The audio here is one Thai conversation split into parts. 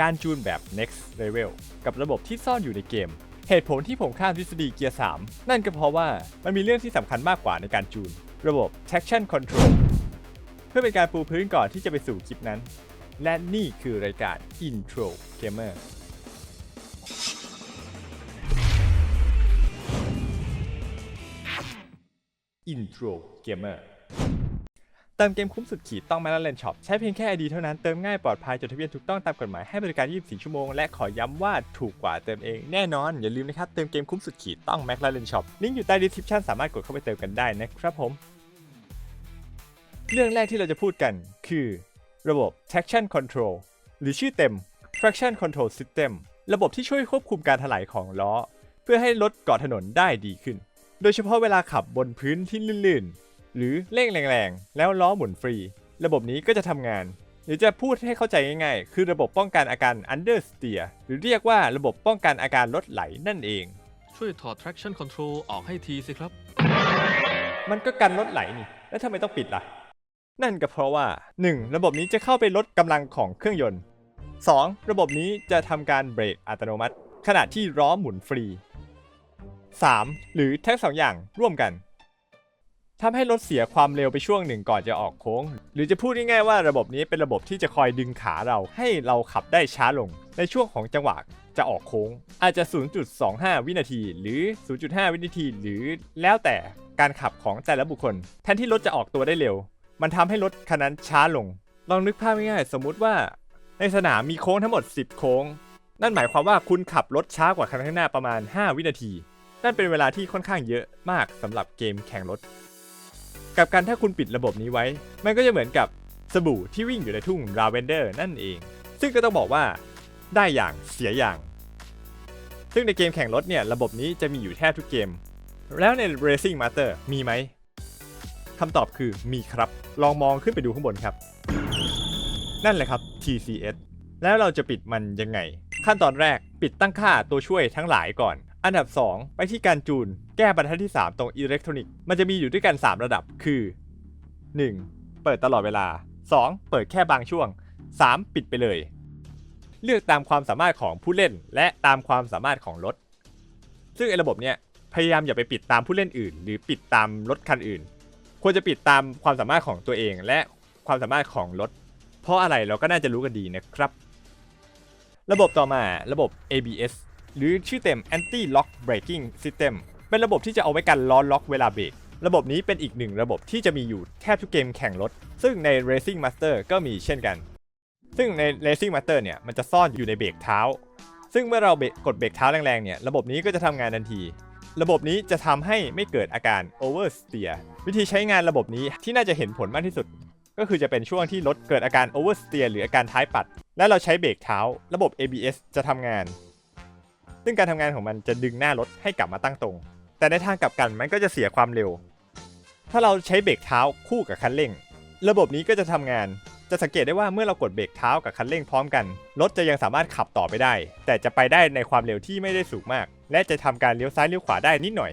การจูนแบบ next level กับระบบที่ซ่อนอยู่ในเกม เหตุผลที่ผมข้ามทฤษฎีเกียร์ 3 นั่นก็เพราะว่ามันมีเรื่องที่สำคัญมากกว่าในการจูน ระบบ traction control เพื่อเป็นการปูพื้นก่อนที่จะไปสู่คลิปนั้น และนี่คือรายการ Intro Gamer Intro Gamer เติมเกมคุ้มสุดขีดต้องมาแล้วเลนช็อปใช้เพียงแค่ ID เท่านั้นเติมง่ายปลอดภัยจดทะเบียนถูกต้องตามกฎหมายให้บริการ 24 ชั่วโมง และขอย้ำว่าถูกกว่าเติมเองแน่นอน อย่าลืมนะครับ เติมเกมคุ้มสุดขีดต้อง Mac และเลนช็อปลิงก์อยู่ใต้ description สามารถกดเข้าไปเติมกันได้นะครับผม เรื่องแรกที่เราจะพูดกันคือ ระบบ traction control หรือชื่อเต็ม traction control system ระบบที่ช่วยควบคุมการถลายของล้อ เพื่อให้รถเกาะถนนได้ดีขึ้น โดยเฉพาะเวลาขับบนพื้นที่ลื่น หรือเร่งแรงๆ แล้วล้อหมุนฟรี ระบบนี้ก็จะทำงาน หรือจะพูดให้เข้าใจง่ายๆ คือระบบป้องกันอาการ understeer หรือเรียกว่าระบบป้องกันอาการรถไหลนั่นเอง ช่วยถอด traction control ออกให้ทีสิครับ มันก็กันรถไหลนี่ แล้วทำไมต้องปิดล่ะ นั่นก็เพราะว่า 1. ระบบนี้จะเข้าไปลดกำลังของเครื่องยนต์ 2. ระบบนี้จะทำการเบรกอัตโนมัติ ขณะที่ล้อหมุนฟรี 3. หรือทั้งสองอย่างร่วมกัน ทำให้รถเสียความเร็วไปช่วงหนึ่งก่อนจะออกโค้ง หรือจะพูดง่ายๆว่าระบบนี้เป็นระบบที่จะคอยดึงขาเราให้เราขับได้ช้าลง ในช่วงของจังหวะจะออกโค้ง อาจจะ 0.25 วินาที หรือ 0.5 วินาที หรือแล้วแต่การขับของแต่ละบุคคล แทนที่รถจะออกตัวได้เร็ว มันทำให้รถคันนั้นช้าลง ลองนึกภาพง่ายๆสมมุติว่า ในสนามมีโค้งทั้งหมด 10 โค้ง นั่นหมายความว่าคุณขับรถช้ากว่าคันข้างหน้าประมาณ 5 วินาที นั่นเป็นเวลาที่ค่อนข้างเยอะมากสำหรับเกมแข่งรถ กับการถ้าคุณปิดระบบนี้ไว้ มันก็จะเหมือนกับสบู่ที่วิ่งอยู่ในทุ่งราเวนเดอร์นั่นเอง ซึ่งก็ต้องบอกว่าได้อย่างเสียอย่าง ซึ่งในเกมแข่งรถเนี่ยระบบนี้จะมีอยู่แทบทุกเกม แล้วใน Racing Master มีไหมคำตอบคือมีครับ ลองมองขึ้นไปดูข้างบนครับ นั่นแหละครับ TCS แล้วเราจะปิดมันยังไง ขั้นตอนแรกปิดตั้งค่าตัวช่วยทั้งหลายก่อน อันดับ 2 ไปที่การจูน แก้บรรทัดที่ 3 ตรงอิเล็กทรอนิกส์มันจะมีอยู่ด้วยกัน 3 ระดับคือ 1. เปิดตลอดเวลา 2. เปิดแค่บางช่วง 3. ปิดไปเลย เลือกตามความสามารถของผู้เล่น และตามความสามารถของรถ ซึ่งไอ้ระบบเนี้ยพยายามอย่าไปปิดตามผู้เล่นอื่น หรือปิดตามรถคันอื่น ควรจะปิดตามความสามารถของตัวเอง และความสามารถของรถ เพราะอะไรเราก็น่าจะรู้กันดีนะครับ ระบบต่อมาระบบ ABS หรือชื่อเต็ม Anti Lock Braking System เป็นระบบที่จะเอาไว้กันล้อล็อกเวลาเบรกระบบนี้เป็นอีกหนึ่งระบบที่จะมีอยู่แทบทุกเกมแข่งรถ ซึ่งใน Racing Master ก็มีเช่นกัน ซึ่งใน Racing Master เนี่ยมันจะซ่อนอยู่ในเบรกเท้า ซึ่งเมื่อเราเบรกกดเบรกเท้าแรงๆเนี่ยระบบนี้ก็จะทำงานทันที ระบบนี้จะทำให้ไม่เกิดอาการ oversteer วิธีใช้งานระบบนี้ที่น่าจะเห็นผลมากที่สุด ก็คือจะเป็นช่วงที่รถเกิดอาการ oversteer หรืออาการท้ายปัด และเราใช้เบรกเท้า ระบบ ABS จะทำงาน ซึ่งการทำงานของมันจะดึงหน้ารถให้กลับมาตั้งตรง แต่ในทางกลับกันมันก็จะเสียความเร็ว ถ้าเราใช้เบรกเท้าคู่กับคันเร่ง ระบบนี้ก็จะทำงาน จะสังเกตได้ว่าเมื่อเรากดเบรกเท้ากับคันเร่งพร้อมกันรถจะยังสามารถขับต่อไปได้ แต่จะไปได้ในความเร็วที่ไม่ได้สูงมาก และจะทำการเลี้ยวซ้ายเลี้ยวขวาได้นิดหน่อย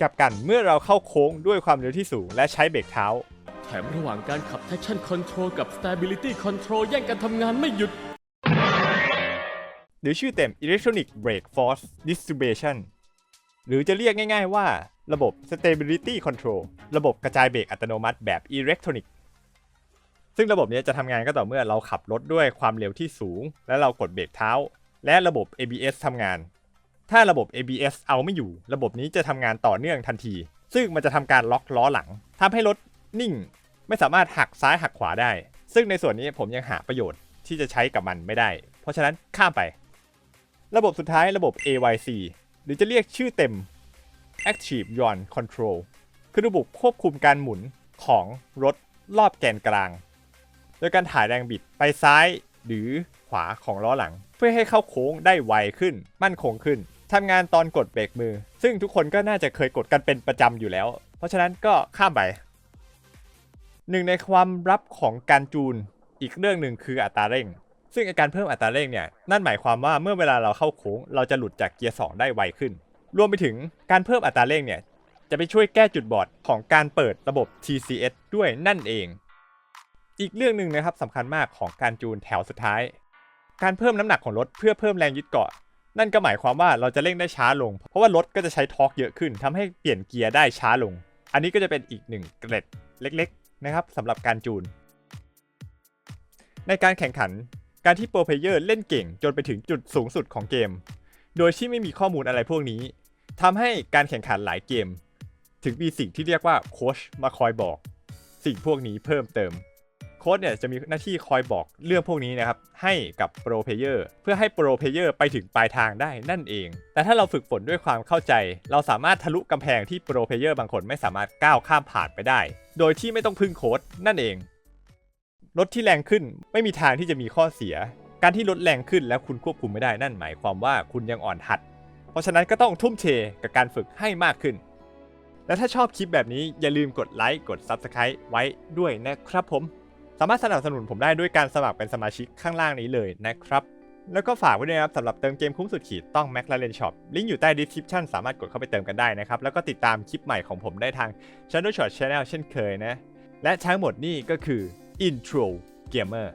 กลับกันเมื่อเราเข้าโค้งด้วยความเร็วที่สูงและใช้เบรกเท้า แถมระหว่างการขับ traction control กับ stability control แย่งกันทำงานไม่หยุด หรือชื่อเต็ม Electronic Brake Force Distribution หรือจะเรียกง่ายๆว่าระบบ Stability Control ระบบกระจายเบรกอัตโนมัติแบบอิเล็กทรอนิกส์ซึ่งระบบนี้จะทำงานก็ต่อเมื่อเราขับรถด้วยความเร็วที่สูง และเรากดเบรกเท้า และระบบ ABS ทำงาน ถ้าระบบ ABS เอาไม่อยู่ ระบบนี้จะทำงานต่อเนื่องทันที ซึ่งมันจะทำการล็อกล้อหลังทำให้รถนิ่ง ไม่สามารถหักซ้ายหักขวาได้ ซึ่งในส่วนนี้ผมยังหาประโยชน์ที่จะใช้กับมันไม่ได้ เพราะฉะนั้นข้ามไป ระบบสุดท้ายระบบ AYC หรือจะเรียกชื่อเต็ม Active Yaw Control คือระบบควบคุมการหมุนของรถรอบแกนกลาง โดยการถ่ายแรงบิดไปซ้ายหรือขวาของล้อหลัง เพื่อให้เข้าโค้งได้ไวขึ้น มั่นคงขึ้นทำงานตอนกดเบรกมือ ซึ่งทุกคนก็น่าจะเคยกดกันเป็นประจำอยู่แล้ว เพราะฉะนั้นก็ข้ามไปหนึ่งในความลับของการจูนอีกเรื่องหนึ่งคืออัตราเร่ง ซึ่งอ้การเพิ่มอัตราเร่งเนี่ยนั่นหมายความว่าเมื่อเวลาเราเข้าโค้ง เราจะหลุดจากเกียร์2ได้ไวขึ้น รวมไปถึงการเพิ่มอัตราเร่งเนี่ยจะไปช่วยแก้จุดบอดของการเปิดระบบ TCS ด้วยนั่นเอง อีกเรื่องหนึ่งนะครับสำคัญมากของการจูนแถวสุดท้าย การเพิ่มน้ำหนักของรถเพื่อเพิ่มแรงยึดเกาะ นั่นก็หมายความว่าเราจะเร่งได้ช้าลง เพราะว่ารถก็จะใช้ทอร์กเยอะขึ้นทำให้เปลี่ยนเกียร์ได้ช้าลง อันนี้ก็จะเป็นอีกหนึ่งเกร็ดเล็ก ๆ นะครับสำหรับการจูน ในการแข่งขัน การที่โปรเพเยอร์เล่นเก่งจนไปถึงจุดสูงสุดของเกม โดยที่ไม่มีข้อมูลอะไรพวกนี้ทำให้การแข่งขันหลายเกม ถึงมีสิ่งที่เรียกว่าโค้ชมาคอยบอก สิ่งพวกนี้เพิ่มเติมโค้ชเนี่ยจะมีหน้าที่คอยบอกเรื่องพวกนี้นะครับ ให้กับโปรเพเยอร์เพื่อให้โปรเพเยอร์ไปถึงปลายทางได้นั่นเอง แต่ถ้าเราฝึกฝนด้วยความเข้าใจ เราสามารถทะลุกำแพงที่โปรเพเยอร์บางคนไม่สามารถก้าวข้ามผ่านไปได้ โดยที่ไม่ต้องพึ่งโค้ชนั่นเอง รถที่แรงขึ้นไม่มีทางที่จะมีข้อเสีย การที่รถแรงขึ้นแล้วคุณควบคุมไม่ได้นั่นหมายความว่าคุณยังอ่อนหัด เพราะฉะนั้นก็ต้องทุ่มเทกับการฝึกให้มากขึ้น และถ้าชอบคลิปแบบนี้อย่าลืมกดไลค์กด Subscribe ไว้ด้วยนะครับผม สามารถสนับสนุนผมได้ด้วยการสมัครเป็นสมาชิกข้างล่างนี้เลยนะครับ แล้วก็ฝากไว้ด้วยนะครับสำหรับเติมเกมคุ้มสุดขีดต้อง m a c l a r e n Shop ลิงก์อยู่ใต้ description สามารถกดเข้าไปเติมกันได้นะครับแล้วก็ติดตามคลิปใหม่ของผมได้ทาง Channel Short Channel เช่นเคยนะและทั้งหมดนี่ก็คือ Intro Gamer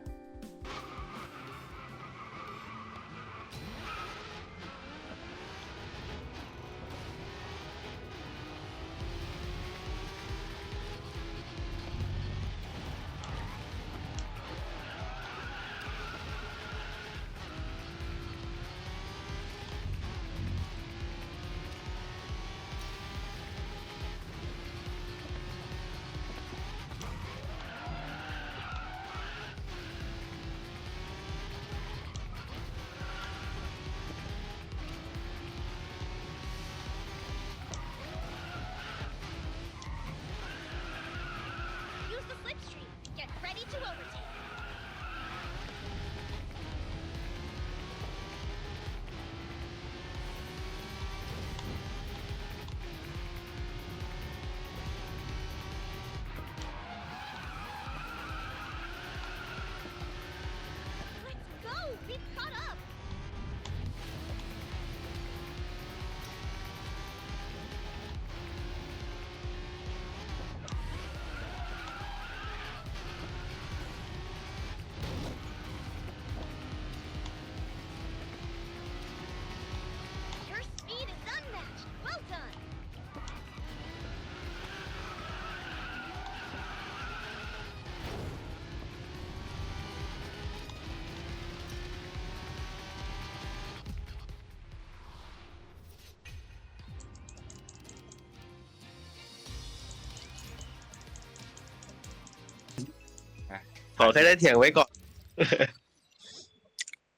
ขอแค่ได้เถียงไว้ก่อน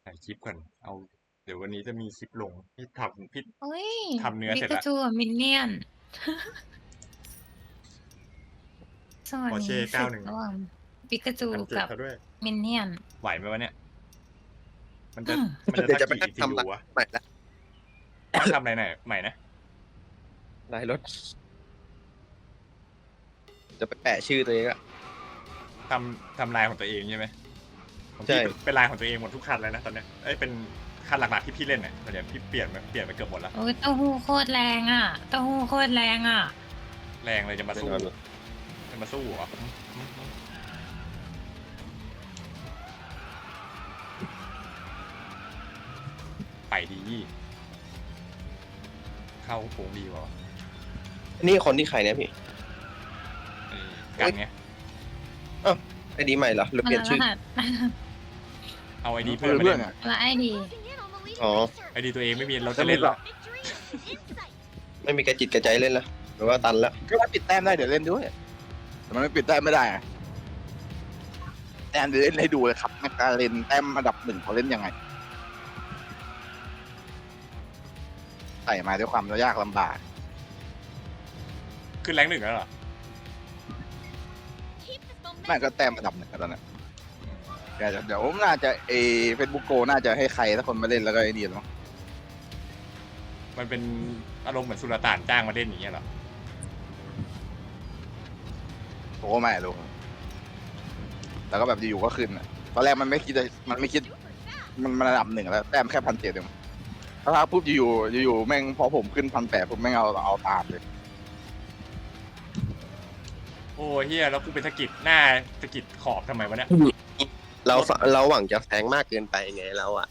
ถ่ายคลิปก่อน เอา เดี๋ยววันนี้จะมีคลิปลงพี่ทำพี่โอ้ยทำเนื้อเสร็จปิละกาจูมินเนี่ยนส่วน Porsche นี้ศึก91ระหว่างปิกาจูทำเจ็บกับเขาด้วย มินเนี่ยน ไหวไหมวะเนี่ย มันจะ อืม มันจะเดี๋ยวสัจะกไปกี่ทำทีวะใหม่ละทำอะไรหน่อยใหม่นะลายรถ จะไปแปะชื่อตัวเองอะ ทำทำลายของตัวเองใช่ไหมของใช่พี่เป็นเป็นลายของตัวเองหมดทุกคันเลยนะตอนเนี้ยเอ้ยเป็นคันหลักๆที่พี่เล่นเนี่ยตอนเนี้ยพี่เปลี่ยนไปเปลี่ยนไปเกือบหมดแล้วโอ้ยเต้าหู้โคตรแรงอะเต้าหู้โคตรแรงอะ แรงเลยจะมาสู้ จะมาสู้เหรอไปดี เข้าโค้งดีวะนี่คนที่ใครเนี่ยพี่ เออกันไง ไอดีใหม่เหรอหรือเปลี่ยนชื่อมาแล้วเอาไอดีเพื่อนมาเพื่เล่อนนอะและไอดี Closing in on the leading Oh. racer. ไอดีตัวเองไม่มีเราจะเล่นเหรอ Victory is in sight. ไม่มีกระจิตกระใจเล่นละหรือว่าตันละก็ถ้าปิดแต้มได้เดี๋ยวเล่นด้วยแต่มันไม่ปิดแต้มไม่ได้อะแต้มเดี๋ยวเล่นให้ดูเลยครับแมคลาเรนแต้มอันดับหนึ่งเขาเล่นยังไงใส่มาด้วยความยากลำบาก ขึ้นแรงหนึ่งแล้วเหรอ Keep this น่า momentum. ก็แต้มอันดับหนึ่งแล้วตอนนั้นเดี๋ยวเดี๋ยวน่าจะเอเฟซบุ๊กโกน่าจะให้ใครสักคนมาเล่นแล้วก็ไอ้นี่หรอมันเป็นอารมณ์เหมือนสุลต่านจ้างมาเล่นอย่างเงี้ยเหรอโอ้ไม่รู้แล้วก็แบบอยู่ๆก็ขึ้นอะตอนแรกมันไม่คิดจะมันไม่คิด Super fast. มันมันระดับหนึ่งแล้วแต้มแค่พันเจ็ดเองถ้าปุ๊บอยู่ๆอยู่ๆแม่งพอผมขึ้นพันแปดผมแม่งเอาเอาตามเลยโอ้อ้เฮียแล้วกูเป็นสะกิดหน้าสะกิดขอบทำไมวะเนี่ย เราเราหวังจะแซงมากเกินไปไงเราอะ